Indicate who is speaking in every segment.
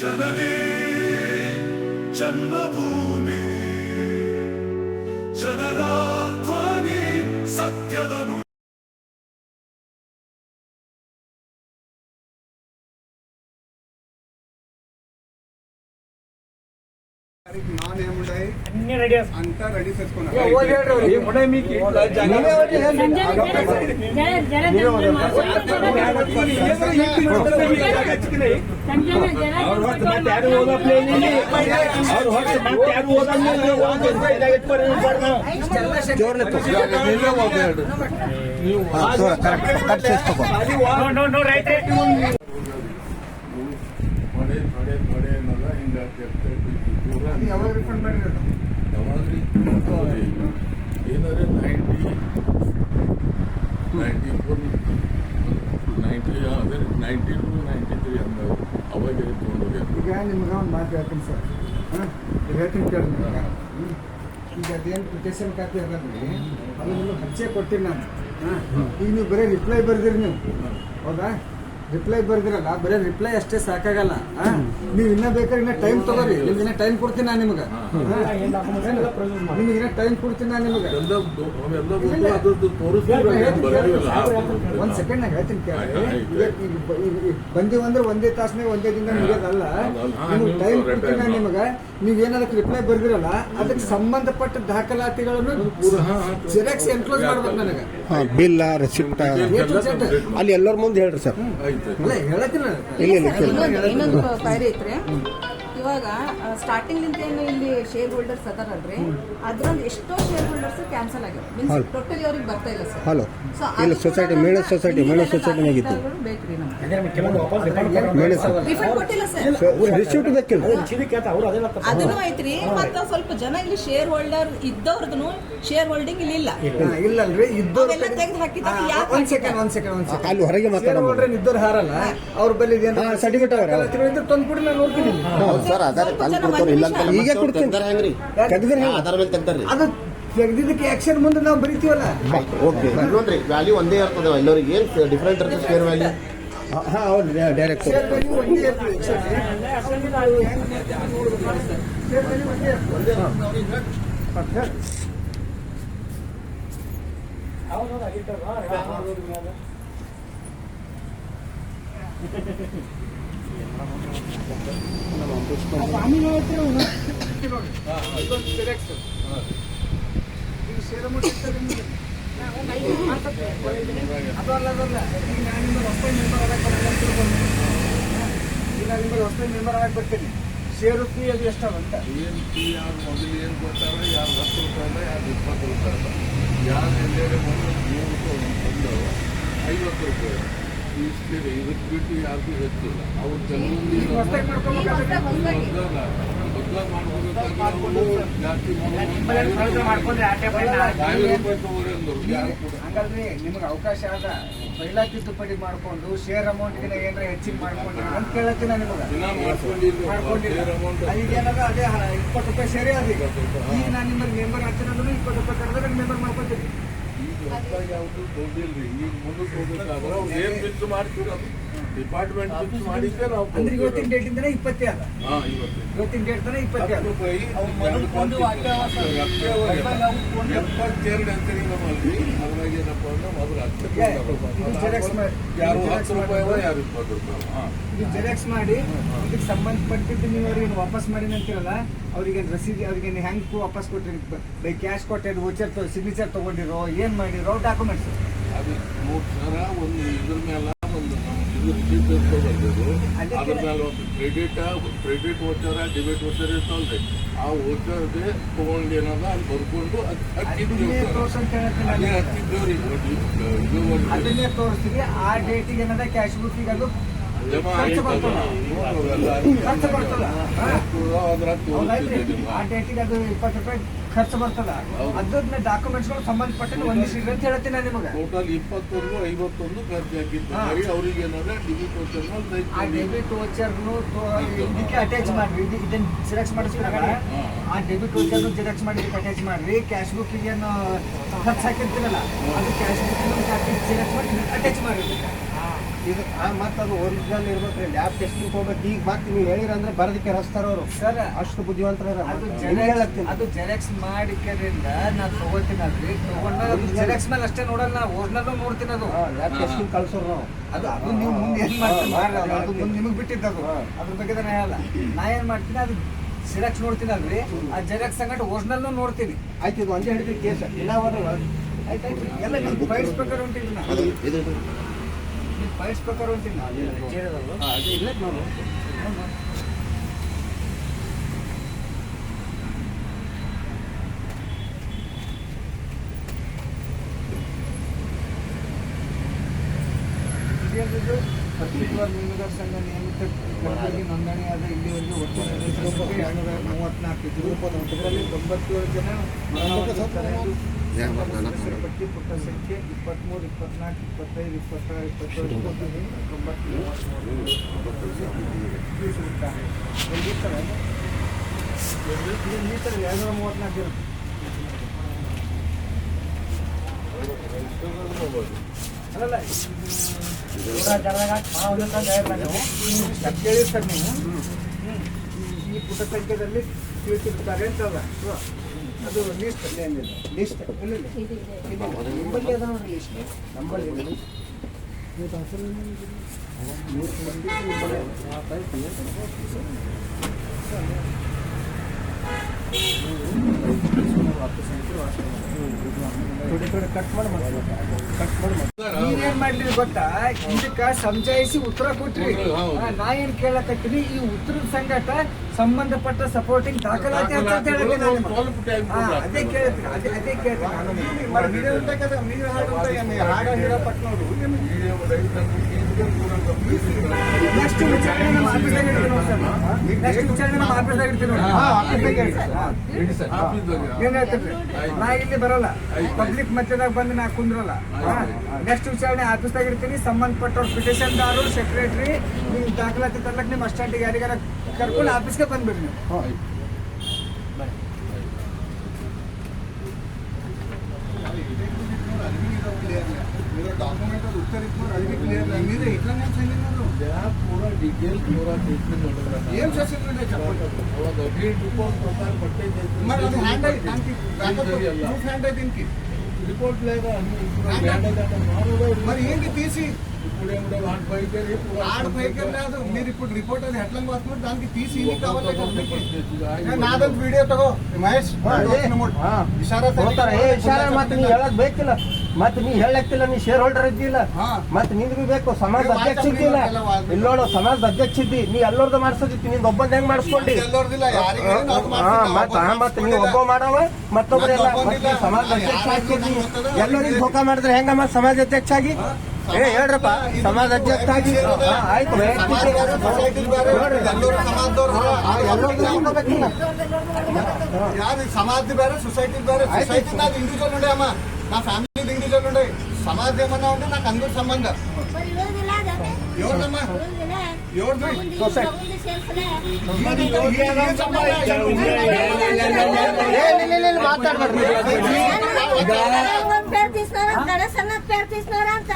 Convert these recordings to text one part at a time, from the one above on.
Speaker 1: ಜನನೇ ಜನ್ಮಭೂಮಿ. ಜನರ ಧ್ವನಿ ಸತ್ಯದ
Speaker 2: అన్ని రెడీ
Speaker 3: అంతా రెడీ చేసుకోవాలి కరెక్ట్ కట్
Speaker 4: చేసుకోవాలి ಏನಾದ್ರೆ ನೈಂಟಿ ನೈಂಟಿ ಫೋರ್ ನೈಂಟಿ ಅದೇ ನೈಂಟಿ ಟು ನೈಂಟಿ ತ್ರೀ ಹಂಗ ಅವಾಗ
Speaker 3: ಈಗ ನಿಮ್ಗೆ ಒಂದು ಮಾತು ಹೇಳ್ತೀನಿ ಸರ್ ಹಾಂ ಹೇಳ್ತೀನಿ ಈಗ ಅದೇನು ಪಿಟಿಷನ್ ಖಾತೆ ಇರೋದ್ರಿ ಅದನ್ನು ಹಚ್ಚೆ ಕೊಡ್ತೀನಿ ನಾನು ಹಾಂ ಈಗ ನೀವು ಬರೀ ರಿಪ್ಲೈ ಬರ್ದಿರಿ ನೀವು ಹೌದಾ ರಿಪ್ಲೈ ಬರ್ದಿರಲ್ಲ ಬರೀ ರಿಪ್ಲೈ ಅಷ್ಟೇ ಸಾಕಾಗಲ್ಲ. ನೀವು ಇನ್ನ ಬೇಕಾದ್ರೆ ಇನ್ನ ಟೈಮ್ ತಗೋರಿ. ನಿಮ್ಗೆ ದಿನ ಟೈಮ್ ಕೊಡ್ತೀನಿ ನಾನು ನಿಮ್ಗೆ. ನಿಮ್ಗೆ ಇನ್ನ ಟೈಮ್ ಕೊಡ್ತೀನಿ ನಾನು ನಿಮ್ಗೆ. ಒಂದ್ ಸೆಕೆಂಡ್ ನಾಗ ಹೇಳ್ತೀನಿ ಕೇಳಿ. ಬಂದೀವಿ ಅಂದ್ರೆ ಒಂದೇ ತಾಸನೇ ಒಂದೇ ದಿನ ಮುಗಿಯೋದಲ್ಲ. ನಿಮ್ಗೆ ಟೈಮ್ ಕೊಡ್ತೀನಿ
Speaker 4: ನಾನು
Speaker 3: ನಿಮಗೆ. ನೀವು ಏನಾದ್ರೂ ರಿಪ್ಲೈ ಬರ್ದಿರಲ್ಲ ಅದಕ್ಕೆ ಸಂಬಂಧಪಟ್ಟ ದಾಖಲಾತಿಗಳನ್ನು. ಜೆರಾಕ್ಸ್ ಎನ್ಕ್ಲೋಸ್ ಮಾಡ್ಬೇಕು ನನಗೆ.
Speaker 5: ಬಿಲ್ಲ ರೆಸಿಪ್ಟ್ ಅಲ್ಲಿ ಎಲ್ಲರ ಮುಂದೆ ಹೇಳ್ರಿ ಸರ್. ಇಲ್ಲ ಇಲ್ಲ
Speaker 6: ಇನ್ನೊಂದು ಐತ್ರಿ. ಇವಾಗ ಸ್ಟಾರ್ಟಿಂಗ್ ನಿಂತ ಏನು ಇಲ್ಲಿ ಶೇರ್ ಹೋಲ್ಡರ್ಸ್ ಅದಾರಲ್ರಿ ಅದ್ರಲ್ಲಿ ಎಷ್ಟೋ ಶೇರ್ ಹೋಲ್ಡರ್ಸ್ ಕ್ಯಾನ್ಸಲ್ ಆಗಿದೆ ಮೀನ್ಸ್ ಟೋಟಲಿ ಅವ್ರಿಗೆ ಬರ್ತಾ ಇಲ್ಲ ಸರ್
Speaker 5: ಹಲೋ
Speaker 6: ಸೊ
Speaker 5: ಇಲ್ಲ ಸೊಸೈಟಿ ಮೇಳ ಸೊಸೈಟಿ ಮೇಳ ಸೊಸೈಟಿನಾಗಿತ್ತು
Speaker 6: ಬೇಕ್ರಿ ನಮ್ಗೆ.
Speaker 5: ಮೇಳ ಸರ್.
Speaker 6: ರಿಫಂಡ್ ಕೊಟ್ಟಿಲ್ಲ ಸರ್
Speaker 5: ರಿಸಿಪ್ಟ್ ಬೇಕಿಲ್ಲ
Speaker 6: ಅದನ್ನು ಐತ್ರಿ ಮತ್ತ ಸ್ವಲ್ಪ ಜನ ಇಲ್ಲಿ ಶೇರ್ ಹೋಲ್ಡರ್ ಇದ್ದವ್ರದ್ದು ಶೇರ್ ಹೋಲ್ಡಿಂಗ್ ಇಲ್ಲಿ ಇಲ್ಲ
Speaker 3: ಇಲ್ಲ ಇಲ್ಲಲ್ರಿ ಇದ್ದವ್ರು
Speaker 6: ಎಲ್ಲ ತೆಗೆದು ಹಾಕಿದ್ದಾರೆ, ಯಾಕೆ
Speaker 3: ಒಂದ್ ಸೆಕೆಂಡ್ ಒಂದ್ ಸೆಕೆಂಡ್ ಒಂದ್ ಸೆಕೆಂಡ್
Speaker 5: ಅಲ್ಲಿ ಹೊರಗೆ ಮಾತಾಡೋಣ
Speaker 3: ಇದ್ದವ್ರು ಹಾರಲ್ಲ ಅವ್ರ ಬಲ್ಲಿ
Speaker 5: ಸರ್ಟಿಫಿಕೇಟ್ ಅವ್ರ.
Speaker 3: ತಂದು ಕೊಡಿ ನಾನು ನೋಡ್ತೀನಿ.
Speaker 7: ಸರ್ ಆಧಾರ್ ತಂದು ಕೊಡ್ತಾರೆ ಇಲ್ಲ ಅಂತ
Speaker 5: ಈಗ ಕೊಡ್ತೀನಿ.
Speaker 7: ಹೆಂಗ್ರಿ?
Speaker 5: ತೆಗ್ದ್ರೆ?
Speaker 7: ಆಧಾರ್ ಮೇಲೆ ತೆಗ್ದಾರ್ರಿ.
Speaker 3: ಅದು ತೆಗ್ದಿದ್ದಕ್ಕೆ ಆಕ್ಷನ್ ಮುಂದೆ ನಾವು ಬರಿತೀವಲ್ಲ?
Speaker 7: ಓಕೆ. ಇನ್ನೊಂದ್ರಿ ವ್ಯಾಲ್ಯೂ ಒಂದೇ ಇರ್ತದೆ ಎಲ್ಲರಿಗೆ ಏನು ಡಿಫ್ರೆಂಟ್ ಇರ್ತದೆ ಶೇರ್ ವ್ಯಾಲ್ಯೂ
Speaker 5: ಹಾಂ ಹೌದು ಡೈರೆಕ್ಟ್
Speaker 3: ಶೇರ್ ಮೆಂಬರ್ ಆಗಿ ಬರ್ತೀನಿ ಶೇರು ಫೀ ಅದು ಎಷ್ಟಾವಂತ
Speaker 4: ಏನು ಫೀ ಯಾರು ಮೊದಲು ಏನು ಕೊಡ್ತಾರೆ ಯಾರು ಹತ್ತು ರೂಪಾಯಿ ಯಾರು ಇಪ್ಪತ್ತು ರೂಪಾಯಿ ಯಾರು ಎಲ್ಲೆಡೆ ಮೊದಲು ನೂರು ರೂಪಾಯಿ ಒಂದು ಐವತ್ತು ರೂಪಾಯಿ ಇಷ್ಟಿದೆ ಇದಕ್ಕೆ ಬಿಟ್ಟು ಯಾರಿಗೂ ಹೆಚ್ಚಿಲ್ಲ. ಅವ್ರು
Speaker 3: ಜನರಲ್ಲಿ
Speaker 4: ಬದಲ ಜಾಸ್ತಿ ಅಂದರು ಯಾರು ಕೂಡ
Speaker 3: ಹಂಗಲ್ರಿ ನಿಮ್ಗೆ ಅವಕಾಶ ಆದ ಪೈಲಾ ತಿದ್ದುಪಡಿ ಮಾಡ್ಕೊಂಡು ಶೇರ್ ಅಮೌಂಟ್ಗಿನ ಏನಾರ ಹೆಚ್ಚಿಗೆ ಮಾಡ್ಕೊಂಡು ಅಂತ ಕೇಳತ್ತೀನಿ ನಾನು ನಿಮಗೆ.
Speaker 4: ದಿನ ಮಾಡ್ಕೊಂಡಿಲ್ಲ.
Speaker 3: ಮಾಡ್ಕೊಂಡಿಲ್ಲ
Speaker 4: ಶೇರ್ ಅಮೌಂಟ್
Speaker 3: ಈಗ ಏನದ ಅದೇ ಇಪ್ಪತ್ತು ರೂಪಾಯಿ ಸೇರಿ ಅದ ಈಗ ನಾನು ನಿಮ್ಮಲ್ಲಿ ಮೆಂಬರ್ ಆಗ್ತೀನಿ ಇಪ್ಪತ್ತು ರೂಪಾಯಿ ಕರೆದ್ರೆ ಮೆಂಬರ್ ಮಾಡ್ಕೊತೀನಿ.
Speaker 4: ಯಾವುದು ದುಡ್ಡಿಲ್ರಿ. ಈಗ ಮುಂದಕ್ಕೆ ಹೋಗ್ಬೇಕಾದ್ರೆ ಅವ್ರು ಏನ್ ಡಿಪಾರ್ಟ್ಮೆಂಟ್ ಫಿಕ್ಸ್ ಮಾಡಿದ್ದೆ ನಾವು
Speaker 3: ಅಂದ್ರೆ ಇವತ್ತಿನ ಡೇಟಿಂದನೇ ಇಪ್ಪತ್ತೇ ಅದ
Speaker 4: ಹಾ ಇವತ್ತು.
Speaker 3: ಇವತ್ತಿನ ಡೇಟ್ ತನ ಇಪ್ಪತ್ತೇ
Speaker 4: ಹತ್ತು ರೂಪಾಯಿ ಎಪ್ಪತ್ತೆರಡು ನಮ್ಮಲ್ಲಿ ಅದ್ರಾಗ ಮೊದಲು ಯಾರು
Speaker 3: xerox
Speaker 4: ಹತ್ತು ರೂಪಾಯಿ
Speaker 3: ಮಾಡ್ಕೊಂಡು-
Speaker 4: ಯಾರು ಇಪ್ಪತ್ತು ರೂಪಾಯಿ ಹಾ.
Speaker 3: ಇದು ಜೆರಾಕ್ಸ್ ಮಾಡಿ. ಇದಕ್ಕೆ ಸಂಬಂಧಪಟ್ಟಿದ್ದು ನೀವು ಅವ್ರಿಗೆ ವಾಪಸ್ ಮಾಡಿ ಅಂತೀರಲ್ಲ ಅವ್ರಿಗೆ ರಸೀದಿ ಅವ್ರಿಗೆ ಹೆಂಗ್ ವಾಪಸ್ ಕೊಟ್ಟಿರಿ ಬೈ ಕ್ಯಾಶ್ ಕೊಟ್ಟಿರೋ ವೋಚರ್ ಸಿಗ್ನೇಚರ್ ತಗೊಂಡಿರೋ ಏನ್ ಮಾಡಿರೋ ಡಾಕ್ಯುಮೆಂಟ್ಸ್
Speaker 4: ಅದು ಮೂರು ಸರ ಒಂದು ಇದ್ರ ಮೇಲೆ ಇದು receipt ಇಟ್ಕೊಬರ್ಬೋದು ಅದ್ರ ಮೇಲೆ ಒಂದು credit credit voucher debit voucher ಇರ್ತಾವಲ್ರಿ. ಆ ವೋಚರ್ಗೆ ತಗೊಂಡು ಏನದ ಅಲ್ಲಿ ಬರ್ಕೊಂಡು ಹತ್ತಿದ್ದೇವ್ರಿ. ಇದು
Speaker 3: ಅದನ್ನೇ ತೋರಿಸ್ತೀವಿ. ಆ ಡೇಟಿಗೆ ಏನದ ಕ್ಯಾಶ್ ಬುಕ್ಕಿಗೆ ಅದು ಖರ್ಚು ಬರ್ತದೆ ಆ ಡೇಟಿಗೆ ಅದು ಇಪ್ಪತ್ತು ರೂಪಾಯಿ ಖರ್ಚು ಬರ್ತದ
Speaker 4: ಹೌದು.
Speaker 3: ಅದನ್ನ ಡಾಕ್ಯುಮೆಂಟ್ಸ್ಗಳು ಸಂಬಂಧಪಟ್ಟ ಒಂದಿಷ್ಟು ಅಂತ ಹೇಳ್ತೀನಿ ನಾನು ನಿಮಗೆ
Speaker 4: ಟೋಟಲ್ ಇಪ್ಪತ್ತೊಂದು ಐವತ್ತೊಂದು ಖರ್ಚು ಆಗಿತ್ತು ಅವ್ರಿಗೆ ಏನಾದ್ರೆ ಡಿಬಿಟ್ ವೋಚರ್
Speaker 3: ಆ ಡೆಬಿಟ್ ವೋಚರ್ನು ಇದಕ್ಕೆ ಅಟ್ಯಾಚ್ ಮಾಡ್ರಿ ಇದನ್ನು ಜೆರಾಕ್ಸ್ ಮಾಡಿಸ್ಬಿಡಲ್ಲ
Speaker 4: ಹಾ.
Speaker 3: ಆ ಡೆಬಿಟ್ ವೋಚರ್ನು ಜೆರಾಕ್ಸ್ ಮಾಡಿ ಅಟ್ಯಾಚ್ ಮಾಡ್ರಿ ಕ್ಯಾಶ್ ಬುಕ್ ಏನು ಖರ್ಚು ಹಾಕಿರ್ತೀರಲ್ಲ ಅದು ಕ್ಯಾಶ್ ಬುಕ್ ಜೆರಾಕ್ಸ್ ಮಾಡಿ ಅಟ್ಯಾಚ್ ಮಾಡಿ
Speaker 2: ಇದು ಮತ್ತೆ ಅದು ಒರಿಜಿನಲ್ ಇರ್ಬೇಕ್ರಿ. ಲ್ಯಾಬ್ ಟೆಸ್ಟಿಂಗ್ ಹೋಗ್ಬೇಕು. ಈಗ ಮತ್ತೆ ನೀವು ಹೇಳಿರಂದ್ರೆ ಬರೋದಕ್ಕೆ ಹಸ್ತಾರ ಅವರು.
Speaker 3: ಸರ್
Speaker 2: ಅಷ್ಟು ಬುದ್ಧಿವಂತರ
Speaker 3: ಅದು ಜೆರಾಕ್ಸ್ ಅದು ಜೆರಾಕ್ಸ್ ಮಾಡಿದ್ದರಿಂದ ನಾನು ತಗೋತೀನಿ ತಗೊಂಡಾಗ ಅದು ಜೆರಾಕ್ಸ್ ಮೇಲೆ ಅಷ್ಟೇ ನೋಡಲ್ಲ ನಾ ಒರಿಜಿನಲ್ ನೋಡ್ತೀನಿ ಅದು.
Speaker 2: ಲ್ಯಾಬ್ ಟೆಸ್ಟಿಂಗ್ ಕಳ್ಸೋರು ನಾವು.
Speaker 3: ಅದು ಅದು ನೀವು ಮುಂದೆ ಏನ್ ಮಾಡ್ತೀರಿ ಅದು. ಮುಂದೆ ನಿಮಗೆ ಬಿಟ್ಟಿದ್ದು
Speaker 2: ಅದು.
Speaker 3: ಅದ್ರ ಬಗ್ಗೆ ನಾನು ಹೇಳಲ್ಲ. ನಾ ಏನು ಮಾಡ್ತೀನಿ ಅದು ಜೆರಾಕ್ಸ್ ನೋಡ್ತೀನಲ್ರಿ. ಆ ಜೆರಾಕ್ಸ್ ಸಂಗಟ ಒರಿಜಿನಲ್ ನೋಡ್ತೀನಿ.
Speaker 2: ಆಯ್ತು ಇದು ಒಂದೇ ಹಿಡಿದು ಕೇಸ್. ಇಲ್ಲ
Speaker 3: ಆಯ್ತು ಆಯ್ತು. ಎಲ್ಲ ನಿಮ್ಮ ಫೈಲ್ಸ್ ಪ್ರಕಾರ ಹೊಂಟಿದ್ದು ನಾ
Speaker 8: ಅದು ಇದು ಇದು.
Speaker 3: ನಿಮ್ಮ ಫೈಲ್ಸ್ ಪ್ರಕಾರ ಹೊಂಟಿದ್ದು ನಾ
Speaker 2: ಹಾ, ಅದು ಇಲ್ಲ ನೋಡು
Speaker 3: ಇದೇನಿದು? ಅಸ್ತಿತ್ವ ಮೀನುಗಾರ ಸಂಘ ನಿಯಮಿತ ಕರ್ನಾಟಕ ನೋಂದಣಿಯಾದ ಇಲ್ಲಿವರೆಗೆ ಒಟ್ಟು ಸದಸ್ಯರಿಗೆ ಎರಡ್ನೂರ ಮೂವತ್ನಾಲ್ಕು ಇದ್ದು ಇದರಲ್ಲಿ ತೊಂಬತ್ತೇಳು ಜನ ಮರಣಹೊಂದಿದ್ದಾರೆ. ಸದಸ್ಯರ ಪಟ್ಟಿ ಪುಟ ಸಂಖ್ಯೆ ಇಪ್ಪತ್ತ್ಮೂರು ಇಪ್ಪತ್ನಾಲ್ಕು ಇಪ್ಪತ್ತೈದು ಇಪ್ಪತ್ತಾರು ಇಪ್ಪತ್ತೇಳು ಇಪ್ಪತ್ತೊಂದು ತೊಂಬತ್ತು ಮೂವತ್ತ್ಮೂರು. ತಿಳಿಸಿಬಿಡ್ತಾರೆ. ಇಲ್ಲಿ ಈ ಥರ ಇಲ್ಲಿ ಈ ಥರ ಎರಡ್ನೂರ ಮೂವತ್ನಾಲ್ಕು ಇರುತ್ತೆ ಅಲ್ಲಲ್ಲ ಕೇಳಿರ್ತಾರೆ ನೀವು ಈ ಪುಟ ಸಂಖ್ಯೆದಲ್ಲಿ ತಿಳಿಸಿರ್ತಾರೆ ಅಂತಲ್ಲ ಅದು ಲಿಸ್ಟ್ ಲಿಸ್ಟ್ ನಿಮ್ಮಲ್ಲಿ ಅದ ನೋಡ್ರಿ ಲಿಸ್ಟ್ ನಮ್ಮಲ್ಲಿ ಇಲ್ಲ. ಥೋಡೆ ನೀವೇನ್ ಮಾಡ್ಲಿ ಗೊತ್ತಾ? ಇದಕ್ಕ ಸಂಚಾಯಿಸಿ ಉತ್ತರ ಕೊಟ್ರಿ. ನಾ ಏನ್ ಕೇಳಕತ್ತೀನಿ ಈ ಉತ್ತರ ಸಂಗಟ ಸಂಬಂಧಪಟ್ಟ ಸಪೋರ್ಟಿಂಗ್ ದಾಖಲಾತಿ ಅಂತ ನಾನು ಅದೇ ಕೇಳ್ತೀನಿ ಅದೇ ಕೇಳ್ತೀನಿ. ವಿಚಾರಣೆ ಹಾ ಆಫೀಸಾಗ ಇಡ್ತೀನಿ. ಹಾ.
Speaker 4: ಆಫೀಸ್ದಾಗ.
Speaker 3: ಏನ್ ಹೇಳ್ತೀರಿ ನಾ ಇಲ್ಲಿ ಬರಲ್ಲ ಪಬ್ಲಿಕ್ ಮಧ್ಯದಾಗ ಬಂದು ನಾ ಕುಂದ್ರಲ್ಲ ನೆಕ್ಸ್ಟ್ ವಿಚಾರಣೆ ಆಫೀಸ್ದಾಗ ಇರ್ತೀನಿ ಸಂಬಂಧಪಟ್ಟವ್ರು ಪಿಟಿಷನ್ದಾರು ಸೆಕ್ರೆಟರಿ ನೀವು ದಾಖಲಾತಿ ತರ್ಲಕ್ ನಿಮ್ಮ ಅಸ್ಟೆಂಟಿಗೆ ಯಾರಿಗಾರ ಕರ್ಕೊಂಡು ಆಫೀಸ್ಗೆ ಬಂದ್ಬಿಡ್ರಿ ನೀವು
Speaker 4: ఏం చేసిందంటే చెప్పండి మరి అది హ్యాండ్ అయ్యి దానికి ప్రూఫ్ హ్యాండ్ అయ్యి దీనికి రిపోర్ట్ లేదా
Speaker 2: మరి ఏంటి తీసి లేదు మీరు ఇప్పుడు రిపోర్ట్ అది హెడ్లం కోస్తున్నారు దానికి తీసి కావాలి నాదంత వీడియో తగో మహేష్
Speaker 5: ఇషారా ఇషారా మాత్రం ಹೇಳಕ್ ಬೇಕಿಲ್ಲ ಮತ್ ನೀ ಹೇಳಕ್ತಿಲ್ಲ ನೀ ಶೇರ್ ಹೋಲ್ಡರ್ ಇದ್ದಿಲ್ಲ ಮತ್ ನಿನ್ಗೂ ಬೇಕು ಸಮಾಜ ಅಧ್ಯಕ್ಷ ಇದ್ದಿಲ್ಲ. ಇಲ್ಲೋಡು ಸಮಾಜದ ಅಧ್ಯಕ್ಷ ಇದ್ದಿ ನೀ ಎಲ್ಲೋರ್ದ ಮಾಡ್ಸೋದಿತ್ತು ನಿಂದ ಒಬ್ಬಂದ ಹೆಂಗ್ ಮಾಡಿಸ್ಕೊಂಡಿ? ಮತ್ ಮತ್ ನೀ ಒಬ್ಬ ಮಾಡವ ಮತ್ತೊಬ್ರು ಎಲ್ಲ ಸಮಾಜದ ಅಧ್ಯಕ್ಷ ಹಾಕಿದ್ನಿ ಎಲ್ಲರಿಗೂ ಧೋಕ ಮಾಡಿದ್ರೆ ಹೆಂಗ ಮತ್ ಸಮಾಜ ಅಧ್ಯಕ್ಷ ಆಗಿ? ಏ ಹೇಳ್ರಪ್ಪ ಸಮಾಜ ಅಧ್ಯಕ್ಷ ಆಗಿ. ಆಯ್ತು
Speaker 2: ಸಮಾಜ ಬೇರೆ. ಸೊಸೈಟಿ ಬೇರೆ ಸೊಸೈಟಿ ನೋಡಿ ಅಮ್ಮ. ನಾ ಫ್ಯಾಮಿಲಿ సమాజ్ ఏమన్నా ఉంటే నాకు అందరూ సంబంధ. ఎవరిదమ్మా? ఎవరిది?
Speaker 5: ಏ,
Speaker 9: తీసినారా గడ సన్నత్ పేరు తీసినారా అంత.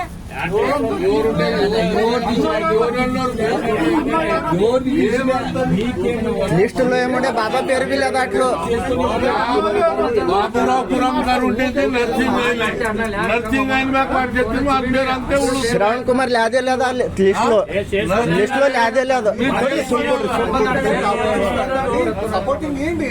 Speaker 5: లిస్ట్లో ఏముండే బాబా పేరు
Speaker 4: వీళ్ళ దాంట్లో గారు
Speaker 5: శ్రవణ్ కుమార్ లేదే లేదా? లిస్ట్లో. లిస్ట్లో లేదే? లేదు
Speaker 2: సపోర్టింగ్ ఏంటి?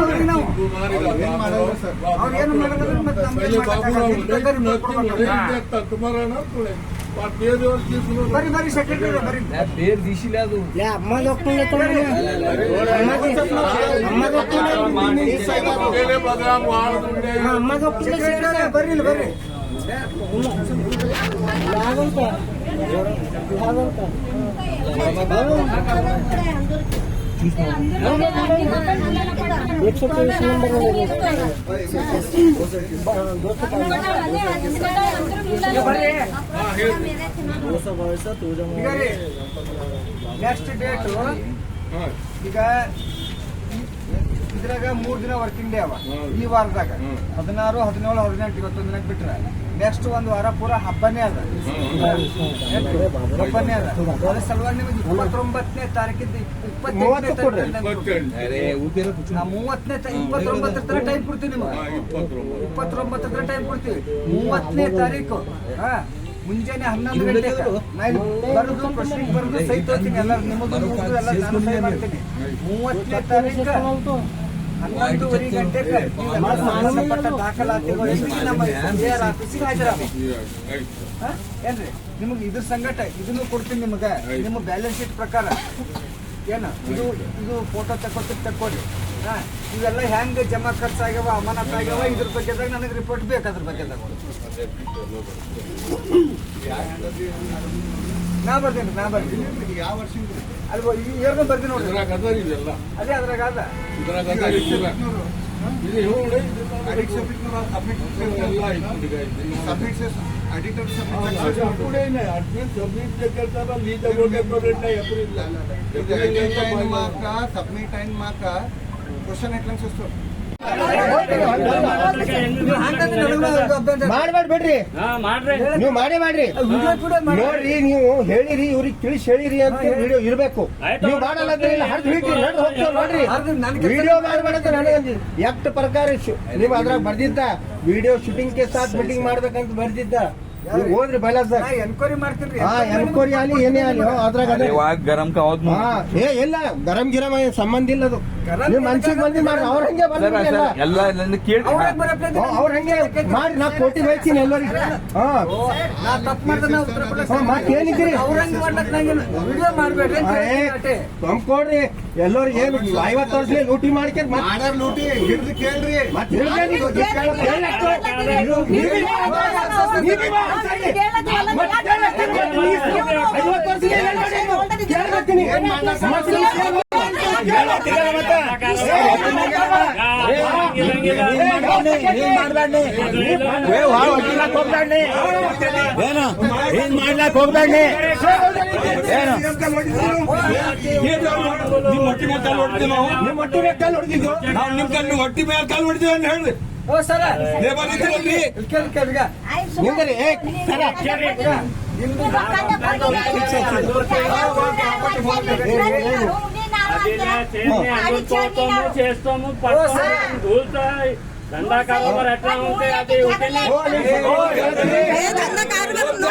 Speaker 3: ಮಾಡ್ರಿ ನಾವು. ಅವ್ರು ಏನು ಬರೀ ಸೆಕ್ರೆಟರಿ ಬರ್ರಿ ನೆಕ್ಸ್ಟ್ ಡೇಟು ಈಗ ಇದ್ರಾಗ ಮೂರ್ ದಿನ ವರ್ಕಿಂಗ್ ಡೇ ಅವ, ಈ ವಾರದಾಗ. ಹದಿನಾರು, ಹದಿನೇಳು, ಹದಿನೆಂಟು ಇವತ್ತೊಂದು ದಿನಕ್ಕೆ ಬಿಟ್ರೆ. ನೆಕ್ಸ್ಟ್ ಒಂದ್ ವಾರ ಪೂರ ಹಬ್ಬನೇ ಅದ. ಹಬ್ಬನೇ ಅದ. ಅದ್ರ ಸಲುವಾಗಿ ನಿಮಗೆ ಇಪ್ಪತ್ತೊಂಬತ್ತನೇ ತಾರೀಕಿಂದ. ಇಪ್ಪತ್ತೆಂಟನೇ ನಾ ಮೂವತ್ತನೇ ಇಪ್ಪತ್ತೊಂಬತ್ತರ ತರ ಟೈಮ್ ಕೊಡ್ತೀವಿ ನಿಮಗೆ.
Speaker 4: ಇಪ್ಪತ್ತೊಂಬತ್ತು.
Speaker 3: ಇಪ್ಪತ್ತೊಂಬತ್ತರ ಟೈಮ್ ಕೊಡ್ತೀವಿ ಮೂವತ್ತನೇ ತಾರೀಕು. ಹಾ ಮುಂಜಾನೆ ಹನ್ನೊಂದು ಗಂಟೆ ಬರುದು ಪ್ರಶ್ನೆಗೆ ಬರೋದು ಸಹಿತ ಹೋಗ್ತೀನಿ. ಎಲ್ಲ ನಿಮಗೂ ಎಲ್ಲ ನಾನು ಮಾಡ್ತೀನಿ. ಮೂವತ್ತನೇ ತಾರೀಕು. ಹನ್ನೊಂದುವರೆ ಗಂಟೆಗೆ ಸಂಬಂಧಪಟ್ಟ ದಾಖಲಾತಿಗಳು ನಮ್ಮ AR ಆಫೀಸಿಗೆ ಹಾಜರಾಗಬೇಕು ಹಾ? ಏನ್ರಿ? ನಿಮಗೆ ಇದ್ರ ಸಂಗಟ ಇದನ್ನು ಕೊಡ್ತೀನಿ ನಿಮಗೆ. ನಿಮ್ಮ ಬ್ಯಾಲೆನ್ಸ್ ಶೀಟ್ ಪ್ರಕಾರ. ಏನು? ಇದು ಇದು ಫೋಟೋ ತಕ್ಕೊಟ್ಟು ತಕ್ಕೊಡಿ. ಹಾ? ಇವೆಲ್ಲ ಹೆಂಗೆ ಜಮಾ ಖರ್ಚಾಗ್ಯಾವ ಅಮಾನತ್ ಆಗ್ಯಾವ ಇದ್ರ ಬಗ್ಗೆದಾಗ ನನಗೆ ರಿಪೋರ್ಟ್ ಬೇಕು ಅದ್ರ ಬಗ್ಗೆದಾಗ. ನಾ ಬರ್ತೀನಿ ನಾ ಬರ್ತೀನಿ. ಯಾವ ವರ್ಷ ಅಲ್ಲಿ ಇಯರ್ಕೊಂಡು ಬರ್ತೀನಿ ನೋಡಿ
Speaker 4: ಇದ್ರಾಗ ಅದ ರೀ ಇದೆಲ್ಲ
Speaker 3: ಅದೇ ಅದ್ರಾಗ ಅದ
Speaker 4: ಇದ್ರಾಗ ಅದ ರೀ ಇದು ಹೇಳಿ ಎಲ್ಲ
Speaker 3: సబ్మిట్ అయిన మాక క్వశ్చన్
Speaker 5: ఎట్లా చూస్తారు
Speaker 10: ಮಾಡ್ಬೇಡ್ರಿ
Speaker 5: ನೀವು ಮಾಡೇ ಮಾಡ್ರಿ. ನೋಡ್ರಿ ನೀವು ಹೇಳಿರಿ ಇವ್ರಿಗೆ ತಿಳಿಸಿ ಹೇಳಿರಿ ಅಂತ ವಿಡಿಯೋ ಇರಬೇಕು. ನೀವು ಮಾಡಲ್ಲ ಅಂತ ನೋಡ್ರಿ. ವಿಡಿಯೋ ಮಾಡ್ಬೇಡ ಅಂತ ನನಗೆ ಪ್ರಕಾರ ನೀವು ಅದ್ರಾಗ ಬರ್ದಿದ್ದ ವಿಡಿಯೋ ಶೂಟಿಂಗ್ ಕೇಸ್ ಮೀಟಿಂಗ್ ಮಾಡ್ಬೇಕಂತ ಬರ್ದಿದ್ದ. ಹೋದ್ರಿ
Speaker 3: ಬೈಲಾರ್
Speaker 5: ಹಾ ಏನೇ ಅದ್ರಾಗ ಅದೇ. ಏ ಗಿರಂ ಅದು. ಅವ್ರ ಅವ್ರ ನಾ ಕೋಟಿ ಹಾ. ಮತ್ತೆ ಲೂಟಿ
Speaker 3: ಲೂಟಿ ಕೇಳ್ರಿ.
Speaker 5: ಮತ್ತೆ ಹಿಡಿದು ಏನ್. ಏನು ಏನ್ ಮಾಡ್ಲಾಕ್ ಹೋಗ್ಬೇಡಿ ಏನು?
Speaker 9: ನಿಮ್ ಹೊಟ್ಟಿ ಮೇಲೆ ಕಾಲು ಹೊಡ್ತೀವಿ ನಾವು
Speaker 5: ನಿಮ್ಮ
Speaker 9: ನಾವು ನಿಮ್ ಕಾಲು ಹೊಟ್ಟಿ ಮೇಲೆ ಕಾಲು ಹೊಡ್ತೀವಿ ಅಂತ ಹೇಳ್ರಿ
Speaker 3: ಓ ಸರ
Speaker 9: ಲೇಬರ್ ಇದ್ದೀರಲ್ರಿ
Speaker 3: ಕೇಳಿ ಕೇಳಿ ಈಗ.
Speaker 5: ನಿಂದ್ರಿ ಏ ಸರ
Speaker 3: ನಿಮ್ದು
Speaker 10: చేస్తాము
Speaker 3: ఓ సరే.
Speaker 10: దూల్తాయి దండా కారోబార్ ఎట్లా ఉంటే అది ఉంటేనే
Speaker 9: ఓ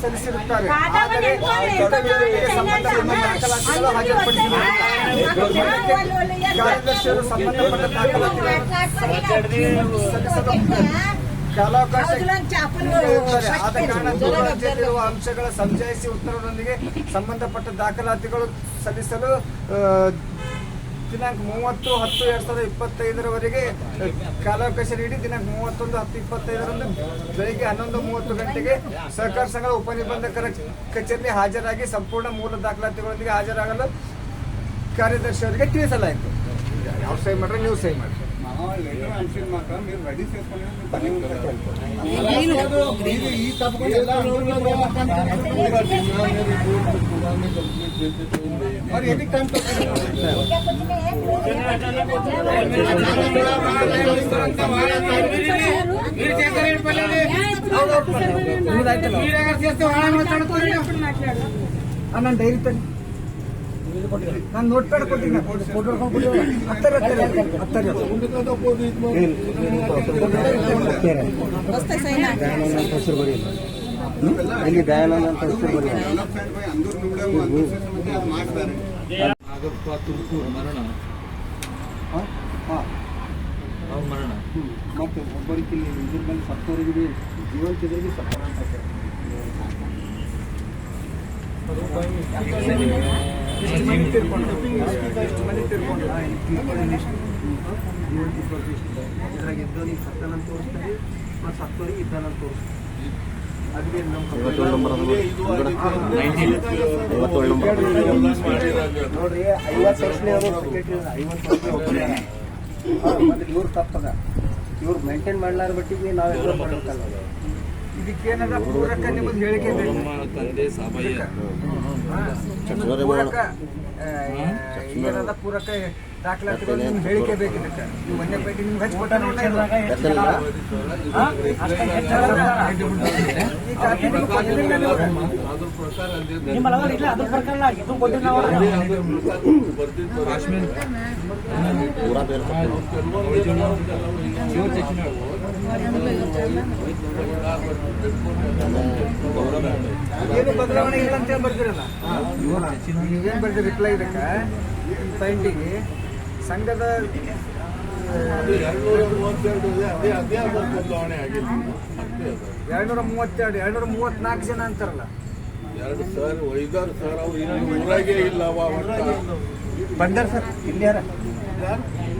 Speaker 3: ಸಲ್ಲಿಸಿರುತ್ತಾರೆ ಆದರೆ ಕಾರ್ಯದರ್ಶಿಯರು ಸಂಬಂಧಪಟ್ಟ ದಾಖಲಾತಿಗಳನ್ನು ಕಾಲಾವಕಾಶ ಆದ ಕಾರಣ ದೂರದಲ್ಲಿರುವ ಅಂಶಗಳ ಸಂಜಾಯಿಸಿ ಉತ್ತರದೊಂದಿಗೆ ಸಂಬಂಧಪಟ್ಟ ದಾಖಲಾತಿಗಳು ಸಲ್ಲಿಸಲು ದಿನಾಂಕ ಮೂವತ್ತು ಹತ್ತು ಎರಡ್ ಸಾವಿರದ ಇಪ್ಪತ್ತೈದರವರೆಗೆ ಕಾಲಾವಕಾಶ ನೀಡಿ ದಿನಾಂಕ ಮೂವತ್ತೊಂದು ಹತ್ತು ಇಪ್ಪತ್ತೈದರಂದು ಬೆಳಿಗ್ಗೆ ಹನ್ನೊಂದು ಮೂವತ್ತು ಗಂಟೆಗೆ ಸಹಕಾರ ಸಂಘದ ಉಪನಿಬಂಧಕರ ಕಚೇರಿಗೆ ಹಾಜರಾಗಿ ಸಂಪೂರ್ಣ ಮೂಲ ದಾಖಲಾತಿಗಳೊಂದಿಗೆ ಹಾಜರಾಗಲು ಕಾರ್ಯದರ್ಶಿಯವರಿಗೆ ತಿಳಿಸಲಾಯಿತು. ಯಾವ ಸಹಿ ಮಾಡ್ರೆ, ನೀವು ಸಹಿ ಮಾಡ್ರಿ ಅವ್ರು ಎದಕ್ಕೆ ಅಂತ ನಾನು ಡೈರಿ ತನ್ನಿ ನಾನು ನೋಟ್ ಪ್ಯಾಡ್ ಕೊಟ್ಟಿದ್ದೆ ಫೋಟೋ ಹತ್ತರ ಹತ್ತರ
Speaker 5: ಇಲ್ಲಿ ದಯಾನಂದ ಅಂತ ಹೆಸರು ಬರೀ
Speaker 9: ನಾಗಪ್ಪ ತುಮಕೂರು ಮರಣ
Speaker 3: ಹಾಂ ಹಾಂ ಹ್ಞೂ ಮತ್ತು ಒಬ್ಬರಿಗೆ ಇಲ್ಲಿ ಇದ್ರ ಮೇಲೆ ಸತ್ತವರಿಗೆ ಭೀ ಜೀವಂತಿದ್ರಿಗೆ ಸತ್ತಾರ ಅಂತ ಇದ್ರಾಗ ಇದ್ದವ್ರಿಗೆ ಸತ್ತನಂತ ತೋರಿಸ್ತಾರೆ ಮತ್ತು ಸತ್ತವರಿಗೆ ಇದ್ದಾನಂತ ತೋರಿಸ್ತಾರೆ. ಅದೇ ನಮ್ಮ
Speaker 7: ನೋಡಿ.
Speaker 3: ನೋಡ್ರಿ ಐವತ್ತು ವರ್ಷನೇ ಅವರು ಸೆಕ್ರೆಟರಿ ಐವತ್ತು ವರ್ಷ ಒಬ್ಬರೇ ಮತ್ತೆ ಇವ್ರು ತಪ್ಪದ. ಇವ್ರು ಮೇಂಟೈನ್ ಮಾಡ್ಲಾರ ಬಟ್ಟಿಗೆ ನಾವೆಲ್ಲ ಮಾಡ್ಬೇಕಲ್ಲ. ಇದಕ್ಕೇನದ ಪೂರಕ ನಿಮ್ಮದು ಹೇಳಿಕೆ ಬೇಕು
Speaker 4: ತಂದೆ ಸಾಬಯ್ಯ
Speaker 3: ನಿಮ್ಮದು ಪೂರಕ ಆ, ಏನದ ಪೂರಕ ದಾಖಲಾತಿಗಳು ನಿಮ್ಗೆ ಹೇಳಿಕೆ ಬೇಕು ಇದಕ್ಕೆ ನೀವು ಮೊನ್ನೆ ಪೈಕಿ ನಿಮ್ಗೆ ಹಚ್ಕೊಟ್ಟ ಈ ಖಾತೆ ನಿಮ್ಗೆ ಕೊಟ್ಟಿಲ್ಲ ನೀವು.
Speaker 4: ಅದ್ರ ಪ್ರಕಾರ ಅಲ್ಲಿದೆ.
Speaker 10: ನಿಮ್ಮ ಲವರ್ ಇಲ್ಲ ಅದ್ರ ಪ್ರಕಾರ ಇದು ಕೊಟ್ಟಿಲ್ಲ ನಾವು
Speaker 4: ಅದೇ ಅದ್ರ ಪ್ರಕಾರ ಬರ್ದಿದ್ದು
Speaker 7: ಪೂರಾ ಬೇರೆ
Speaker 4: ಕೆಲವೊಂದು ಜನ ಕೆಲವು
Speaker 3: ಏನು ಬದಲಾವಣೆ ಇಲ್ಲ ಅಂತ ಬರ್ತಿರಲ್ಲ ನೀವೇನು ಬರ್ತೀರಿ ರಿಪ್ಲೈ ಇದಕ್ಕೆ? ಪಾಯಿಂಟಿಗೆ ಸಂಘದ
Speaker 4: ಎರಡ್ನೂರ ಮೂವತ್ತೆರಡು ಅದೇ ಅದೇ ಬದಲಾವಣೆ ಆಗಿಲ್ಲ.
Speaker 3: ಎರಡ್ನೂರ ಮೂವತ್ತೆರಡು ಎರಡ್ನೂರ ಮೂವತ್ನಾಲ್ಕು ಜನ ಅಂತಾರಲ್ಲ.
Speaker 4: ಎರಡು ಸರ್ ಐದಾರು ಸರ್ ಅವ್ರು ಇಲ್ಲಿ ಊರಾಗೆ ಇಲ್ಲ ಬಂದರ್
Speaker 3: ಬಂದಾರ ಸರ್ ಇಲ್ಲಿ ಯಾರ?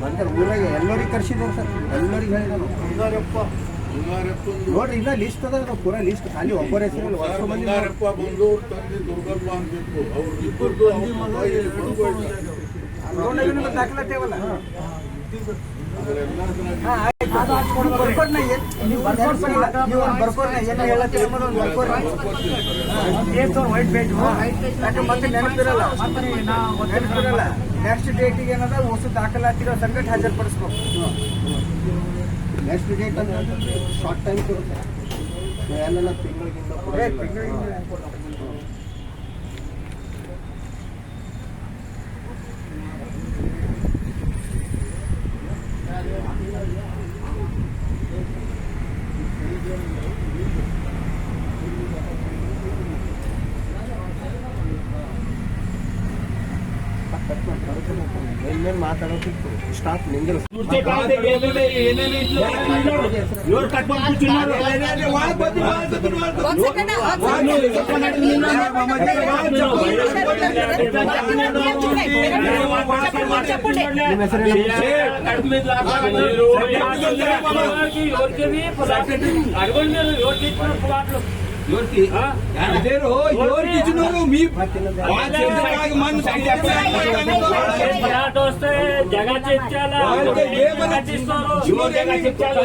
Speaker 3: ಬಂದರ್ ಊರಾಗೆ ಎಲ್ಲರಿಗೆ ಕರ್ಸಿದ್ರು ಸರ್ ಎಲ್ಲರಿಗೆ ಹೇಳಿದ್ರು ನೋಡ್ರಿ ಇನ್ನ ಲಿಸ್ಟ್ ಅದ ಪೂರಾ ಲಿಸ್ಟ್ ಖಾಲಿ ಒಬ್ಬರ ಹೆಸರಲ್ಲಿ ವರ್ಷ ಮಂದಿ
Speaker 4: ಬಂಗಾರಪ್ಪ ಬಂದು ಅವ್ರ ತಂದೆ ಅವ್ರ ಇಬ್ಬರದು
Speaker 3: ದಾಖಲಾತಿ ಅವಲ್ಲ?
Speaker 10: ವೈಟ್ ಪೇಜ್
Speaker 3: ಯಾಕೆ ಮತ್ತೆ ನೆನಪಿರಲ್ಲ. ನೆನಪಿರಲ್ಲ. ನೆಕ್ಸ್ಟ್ ಡೇಟಿಗೆ ಏನದ ಹೊಸ ದಾಖಲಾತಿಗಳ ಸಂಕಟ ಹಾಜರುಪಡಿಸ್ಬೇಕು. ನೆಕ್ಸ್ಟ್ ಡೇಟ್ ಅಂತ ಶಾರ್ಟ್ ಟೈಮ್ ಕೊಡುತ್ತೆ ಏನೆಲ್ಲ ತಿಂಗಳಿಗಿಂತ
Speaker 5: ఎవరు కట్టు కూర్చున్నారు అడగండి
Speaker 6: ఎవరికి ఇచ్చిన ప్లాట్లు
Speaker 9: ఎవరికి అదేరో ఎవరికి ఇచ్చినారు మీ
Speaker 10: జగన్
Speaker 9: చెప్పాలా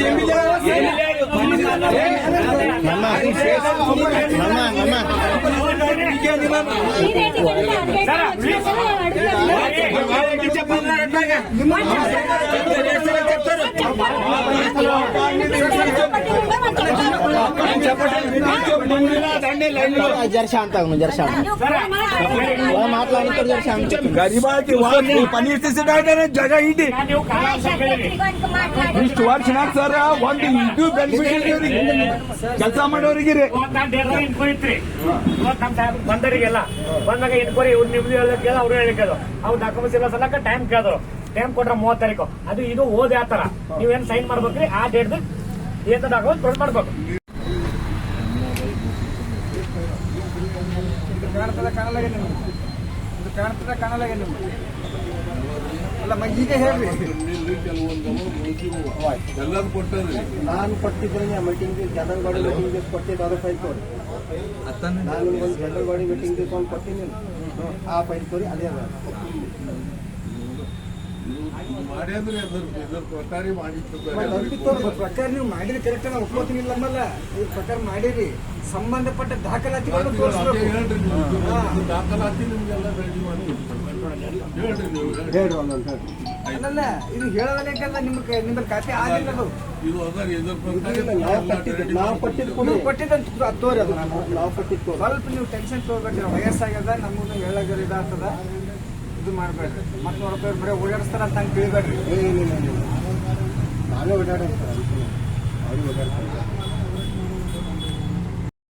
Speaker 6: ఏమి లేదు ఏమి లేదు అంటించి కట్లు అంటించి
Speaker 5: జర శాంత జర శాంత మాట్లాడుతారు జర శాంత
Speaker 9: గరీబాకి వాళ్ళు పని ఇస్తే ಜಾಗ ಇಡಿ ಇಷ್ಟು ವರ್ಷ ಸರ್ ಒಂದು ಇದು ಬೆನಿಫಿಟ್ ಕೆಲಸ ಮಾಡೋರಿಗೆ ನಮ್ಮ
Speaker 10: ಇನ್ಕ್ವೈರಿ ಬಂದರಿಗೆಲ್ಲ ಬಂದಾಗ ಎನ್ಕ್ವೈರಿ ಇವ್ರು ನಿಮ್ದು ಹೇಳಕ್ಕೆಲ್ಲ ಅವ್ರು ಹೇಳಿದ್ರು ಅವ್ರು ಡಾಕ್ಯುಮೆಂಟ್ಸ್ ಎಲ್ಲ ಸಲಕ ಟೈಮ್ ಕೇಳಿದ್ರು. ಟೈಮ್ ಕೊಟ್ರೆ ಮೂವತ್ತು ತಾರೀಕು ಅದು ಇದು ಓದ್ ಯಾವ ತರ? ನೀವೇನ್ ಸೈನ್ ಮಾಡ್ಬೇಕ್ರಿ? ಆ ಡೇಟ್ ಏನ್ ಡಾಕ್ಯುಮೆಂಟ್ ಪ್ರೊಡ್ ಮಾಡ್ಬೇಕು.
Speaker 3: ಇದು ಕಾಣ್ತದ ಕಾಣಲಾಗೆ ನಿಮ್ಗೆ? ಇದು ಕಾಣ್ತದ ಕಾಣಲಾಗೆ ನಿಮ್ಗೆ? ಅಲ್ಲ ಈಗ ಹೇಳ್ರಿ.
Speaker 4: ಇಲ್ಲಿ ಕೆಲವೊಂದು ಎಲ್ಲರೂ ಕೊಟ್ಟದ್ರಿ
Speaker 5: ನಾನು ಕೊಟ್ಟಿದ್ರೆ ಮೀಟಿಂಗ್ ಜನಗಳ ಮೀಟಿಂಗ್ ಕೊಟ್ಟಿದ್ದು ಅದು ಫೈಲ್ ಕೊಡಿ ನಾನು ಒಂದು ಜನರಲ್ ಬಾಡಿ ಮೀಟಿಂಗ್ ಒಂದು ಕೊಟ್ಟಿನಿ ಆ ಫೈಲ್ ತೋರಿ ಅದೇ
Speaker 4: ಇದ್ರ ಪ್ರಕಾರ ಮಾಡಿತ್ತು.
Speaker 3: ಪ್ರಕಾರ ನೀವು ಮಾಡಿದ್ರೆ ಕರೆಕ್ಟ್ ನಾವು ಒಪ್ಕೋತೀನಿ ನಮ್ಮಲ್ಲ ಈ ಪ್ರಕಾರ ಮಾಡಿರಿ. ಸಂಬಂಧಪಟ್ಟ ದಾಖಲಾತಿಗಳನ್ನು ತೋರಿಸ್ಬೇಕು. ಹಾ.
Speaker 4: ದಾಖಲಾತಿ ನಿಮ್ಗೆಲ್ಲ ರೆಡಿ ಮಾಡಿ ಹೇಳ್ರಿ ನೀವು. ಹೇಳ್ರಿ
Speaker 5: ಒಂದೊಂದು ಹೇಳ್ರಿ.
Speaker 3: ಅಲ್ಲಲ್ಲ ಇದು ಹೇಳೋದಲ್ಲ ನಿಮ್ಗೆ ನಿಮ್ಮ ಖಾತೆ ಆಗಿಲ್ಲ ಅದು.
Speaker 4: ಇದು ಅದರ
Speaker 5: ನಾವು ಪಟ್ಟಿದ್ದು ಕೊಡಿ
Speaker 3: ತೋರಿ ಅದು.
Speaker 5: ನಾವು ಪಟ್ಟಿದ್ದು
Speaker 3: ಸ್ವಲ್ಪ ನೀವು ಟೆನ್ಷನ್ ತೊಗೊಬೇಡ್ರಿ ವಯಸ್ಸಾಗ್ಯದ ನಮಗೂ ಹೇಳೋದ್ರ ಇದಾಗ್ತದ ಇದು ಮಾಡಬೇಡ್ರಿ. ಮತ್ತೆ ನೋಡ್ಬೇಕು ಬರೀ ಓಡಾಡಿಸ್ತಾರ ಅಂತ ಹಂಗೆ ತಿಳಿಬೇಡ್ರಿ.
Speaker 5: ನಾವೇ ಅವ್ರಿಗೆ ಓಡಾಡ್ತಾರೆ.